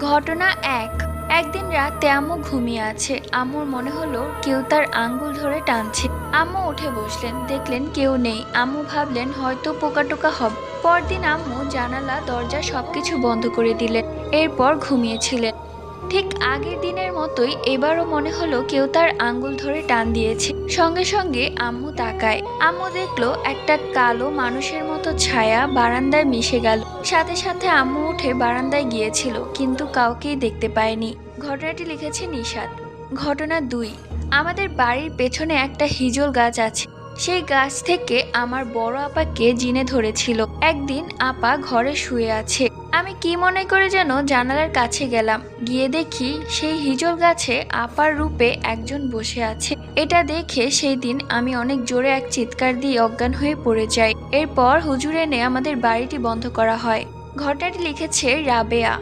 ঘটনা এক। একদিন রাতে আম্মু ঘুমিয়ে আছে। আম্মুর মনে হলো কেউ তার আঙ্গুল ধরে টানছে। আম্মু উঠে বসলেন, দেখলেন কেউ নেই। আম্মু ভাবলেন, হয়তো পোকা টোকা হবে। পরদিন আম্মু জানালা, দরজা সবকিছু বন্ধ করে দিলেন। এরপর ঘুমিয়েছিলেন। ঠিক আগের দিনের মতোই এবারও মনে হলো কেউ তার আঙ্গুল ধরে টান দিয়েছে। সঙ্গে সঙ্গে আম্মু তাকায়। আম্মু দেখল একটা কালো মানুষের মতো ছায়া বারান্দায় মিশে গেল। সাথে সাথে আম্মু উঠে বারান্দায় গিয়েছিল, কিন্তু কাউকেই দেখতে পায়নি। ঘটনাটি লিখেছে নিশাদ ঘটনা দুই। আমাদের বাড়ির পেছনে একটা হিজল গাছ আছে। সেই গাছ থেকে আমার বড় আপাকে জিনে ধরেছিল। একদিন আপা ঘরে শুয়ে আছে। আমি কি মনে করে যেন জানালার কাছে গেলাম। গিয়ে দেখি সেই হিজল গাছে আপার রূপে একজন বসে আছে। এটা দেখে সেই দিন আমি অনেক জোরে এক চিৎকার দিয়ে অজ্ঞান হয়ে পড়ে যাই। এরপর হুজুর এনে আমাদের বাড়িটি বন্ধ করা হয়। ঘটনাটি লিখেছে রাবেয়া।